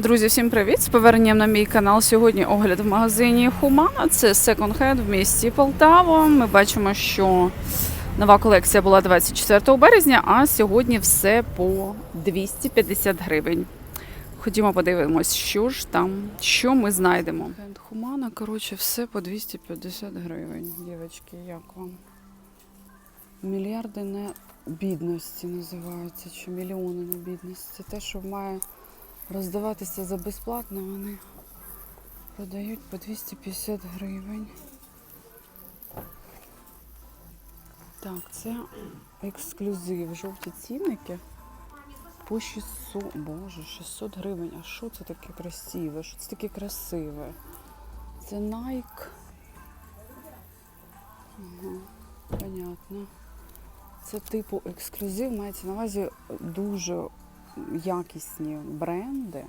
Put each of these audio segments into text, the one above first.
Друзі, всім привіт! З поверненням на мій канал. Сьогодні огляд в магазині Хумана. Це секонд-хенд в місті Полтава. Ми бачимо, що нова колекція була 24 березня, а сьогодні все по 250 гривень. Ходімо подивимось, що ж там, що ми знайдемо. Хумана, коротше, все по 250 гривень. Дівчатки, як вам? Мільярди не бідності називаються, чи мільйони не бідності. Те, що має роздаватися за безплатно, вони продають по 250 гривень. Так, це ексклюзив. Жовті цінники по 600. Боже, 600 гривень. А що це таке красиве? Що це таке красиве? Це Nike. Ага, понятно. Це типу ексклюзив, мається на увазі дуже якісні бренди,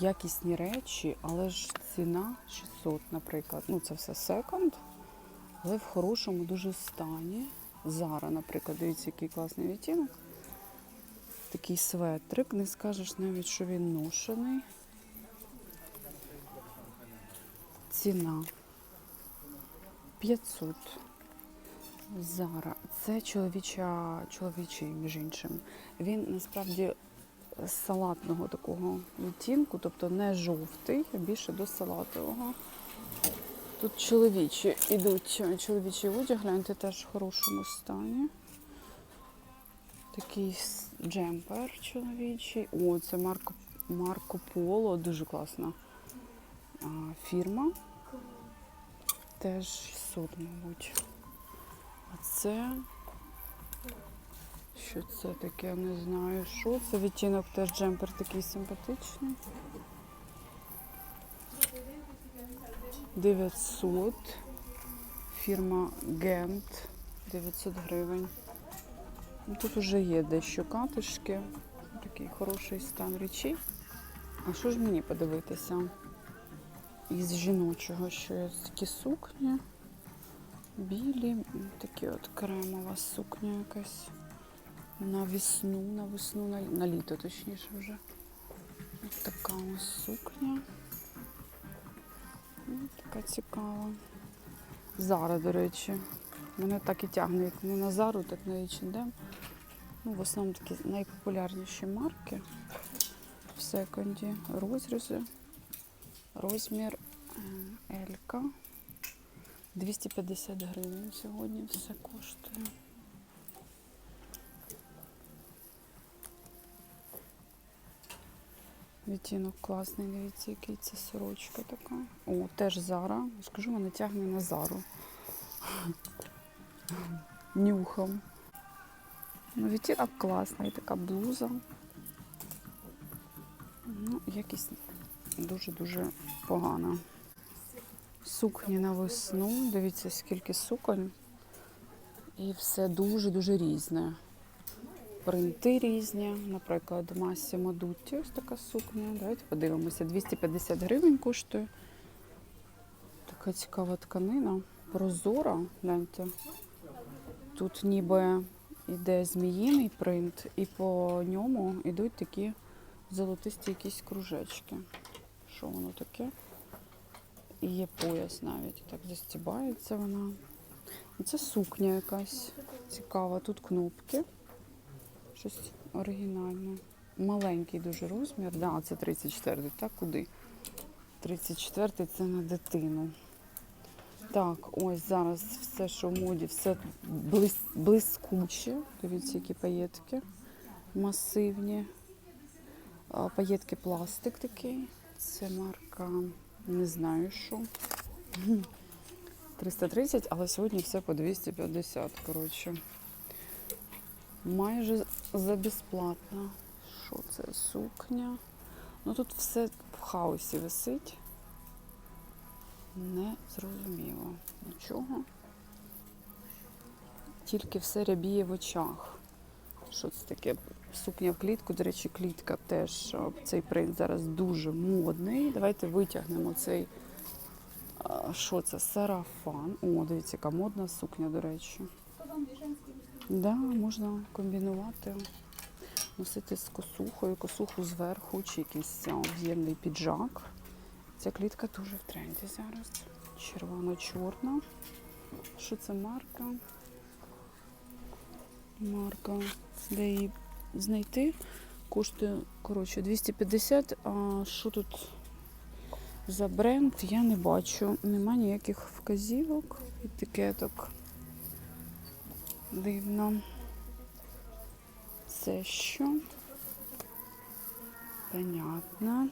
якісні речі, але ж ціна 600, наприклад. Ну, це все секонд, але в хорошому дуже стані. Зара, наприклад, дивіться, який класний відтінок. Такий светрик, не скажеш навіть, що він ношений. Ціна 500. Зара. Це чоловіча, чоловічий, між іншим. Він насправді з салатного такого відтінку, тобто не жовтий, а більше до салатового. Тут чоловічі ідуть чоловічий одяг, гляньте теж в хорошому стані. Такий джемпер чоловічий. О, це Марко, Марко Поло, дуже класна фірма. Теж 600, мабуть. А це. Що це таке? Не знаю. Що це? Відтінок теж джемпер такий симпатичний. 900. Фірма Гент. 900 гривень. Ну, Тут вже є дещо катишки. Такий хороший стан речей. А що ж мені подивитися? Із жіночого, що є такі сукні. Білі, такі от кремова сукня якась. На весну, на весну, на, на літо, точніше вже. Ось така ось сукня. М, Така цікава. Зара, до речі. Мене так і тягне, як не на Зару, так на H&M. Ну, в основному такі найпопулярніші марки в секонді. Розрізи. Розмір Елька. 250 гривень сьогодні все коштує. Відтінок класний, дивіться, який це сорочка така. О, теж Зара. Скажу, мене тягне на Зару. Нюхом. Ну, відтінок класний, така блуза. Ну, якість дуже-дуже погана. Сукні на весну. Дивіться, скільки суконь. І все дуже-дуже різне. Принти різні. Наприклад, Massimo Dutti, ось така сукня. Давайте подивимося. 250 гривень коштує. Така цікава тканина. Прозора, гляньте. Тут ніби йде зміїний принт, і по ньому йдуть такі золотисті якісь кружечки. Що воно таке? І є пояс навіть. Так застібається вона. Це сукня якась цікава. Тут кнопки. Щось оригінальне. Маленький дуже розмір. Да, це 34 Так, куди? 34 це на дитину. Так, ось зараз все, що в моді, все блис, блискуче. Дивіться, які паєтки масивні. Паєтки пластик такий. Це марка не знаю що. 330, але сьогодні все по 250, коротше. Майже за безплатно. Що це? Сукня. Ну тут все в хаосі висить. Не зрозуміло нічого. Тільки все рябіє в очах. Що це таке? Сукня в клітку, до речі, клітка теж цей принт зараз дуже модний. Давайте витягнемо цей. Що це? Сарафан. О, дивіться, яка модна сукня, до речі. Да, можна комбінувати. носити з косухою, косуху зверху, чи якийсь об'ємний піджак. Ця клітка дуже в тренді зараз. Червоно-чорна. Що це марка? Марка. Де її знайти? Коштує, коротше, 250. А що тут за бренд? Я не бачу. Нема ніяких вказівок, етикеток. Дивно. Це що? Понятно.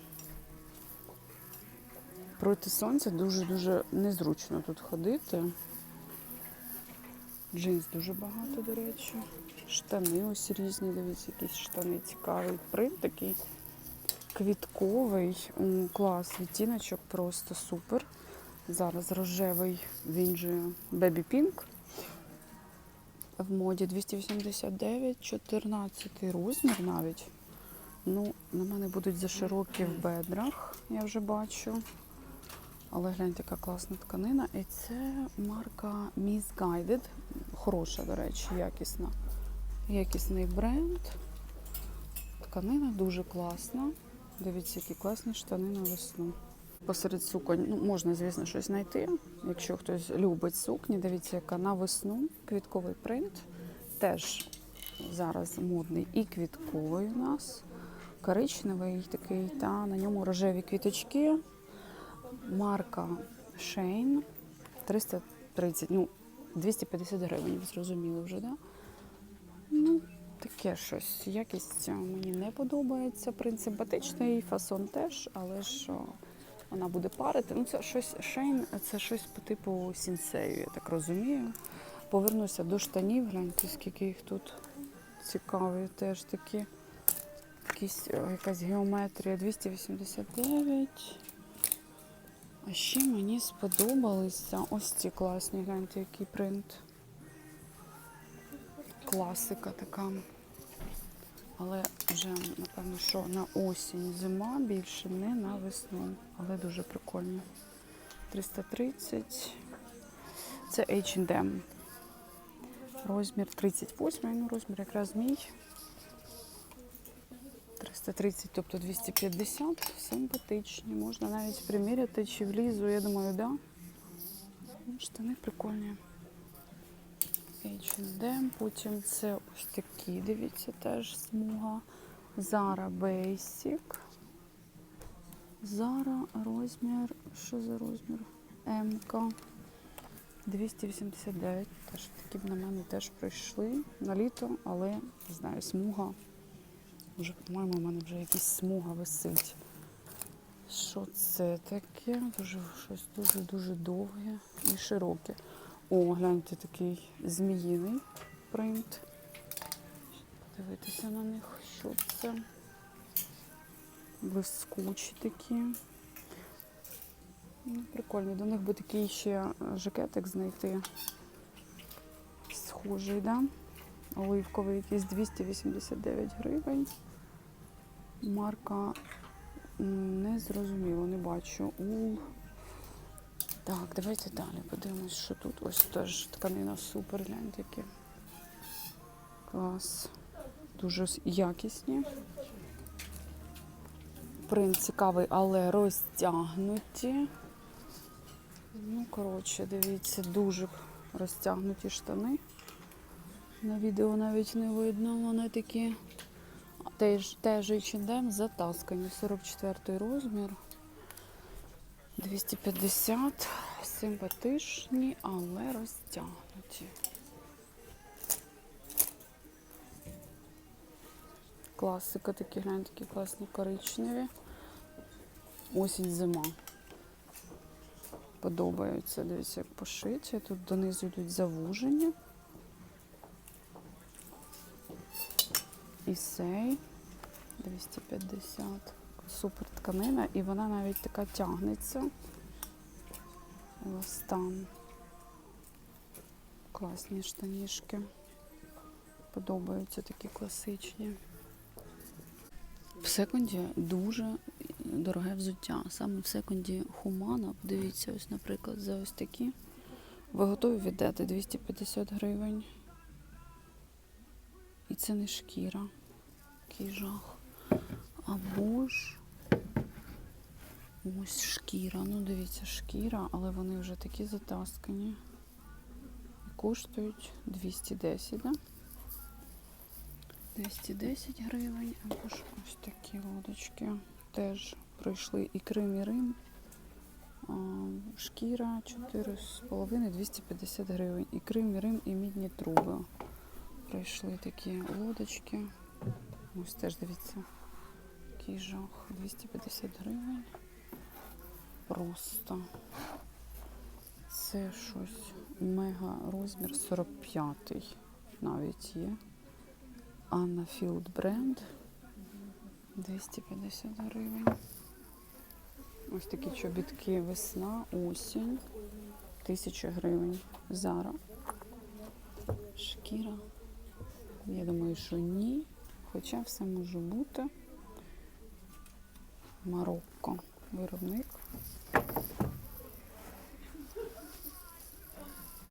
Проти сонця дуже-дуже незручно тут ходити. Джинс дуже багато, до речі. Штани ось різні, дивіться, якісь штани цікавий. Принт такий квітковий. Клас, відтіночок просто супер. Зараз рожевий, він же Baby Pink. В моді 289, 14 розмір навіть. Ну, на мене будуть заширокі в бедрах, я вже бачу. Але гляньте, яка класна тканина. І це марка Misguided. Хороша, до речі, якісна. Якісний бренд. Тканина дуже класна. Дивіться, які класні штани на весну. Посеред суконь ну, можна, звісно, щось знайти. Якщо хтось любить сукні, дивіться, яка на весну квітковий принт. Теж зараз модний і квітковий у нас. Коричневий такий, та на ньому рожеві квіточки. Марка Shane 330, ну, 250 гривень, ви зрозуміли вже, да? Ну, таке щось. Якість мені не подобається. Принт симпатичний, фасон теж, але ж вона буде парити. Ну, це щось Shane, це щось по типу сінсею, я так розумію. Повернуся до штанів, гляньте, скільки їх тут цікаві, теж такі. Якісь, якась геометрія 289. А ще мені сподобалися ось ці класні, гляньте, який принт. Класика така. Але вже, напевно, що на осінь зима більше, не на весну. Але дуже прикольно. 330. Це H&M. Розмір 38, ну розмір якраз мій. 330, тобто 250, симпатичні. Можна навіть приміряти чи влізу, я думаю, да. Ну, Штани прикольні. H&M, потім це ось такі, дивіться, теж смуга. Zara Basic. Zara розмір, що за розмір? МК. 289. Теж такі б на мене теж прийшли на літо, але не знаю, смуга. Вже, по-моєму, у мене вже якась смуга висить. Що це таке? Дуже щось дуже-дуже довге і широке. О, гляньте, такий зміїний принт. Подивитися на них, що це. Блискучі такі. Ну, прикольно. До них би такий ще жакетик знайти. Схожий, да? Оливковий якийсь 289 гривень. Марка не зрозуміло, не бачу. Ул. Так, давайте далі подивимось, що тут. Ось теж тканина супер, гляньте які. Клас. Дуже якісні. Принт цікавий, але розтягнуті. Ну, коротше, дивіться, дуже розтягнуті штани. На відео навіть не видно, вони такі. Теж, теж H&M затаскані, 44 розмір. 250, симпатичні, але розтягнуті. Класика такі, глянь, такі класні коричневі. Осінь зима. Подобаються, дивіться, як пошиті. Тут донизу йдуть завуження. І сей 250. Супер тканина, і вона навіть така тягнеться. Еластан. Класні штанішки. Подобаються такі класичні. В секунді дуже дороге взуття. Саме в секунді Хумана. Подивіться, ось, наприклад, за ось такі. Ви готові віддати 250 гривень. І це не шкіра. який жах. Або ж ось шкіра. Ну, дивіться, шкіра, але вони вже такі затаскані. Коштують 210, да? 210 гривень, або ж ось такі лодочки. Теж пройшли і Крим, і Рим. Шкіра 4,5 250 гривень. І Крим, і Рим, і мідні труби. Прийшли такі лодочки. Ось теж дивіться. Який жах. 250 гривень. Просто. Це щось мега розмір 45 навіть є. Анна Філд бренд 250 гривень. Ось такі чобітки весна, осінь. 1000 гривень. Зара. Шкіра. Я думаю, що ні. Хоча все може бути. Марокко. Виробник.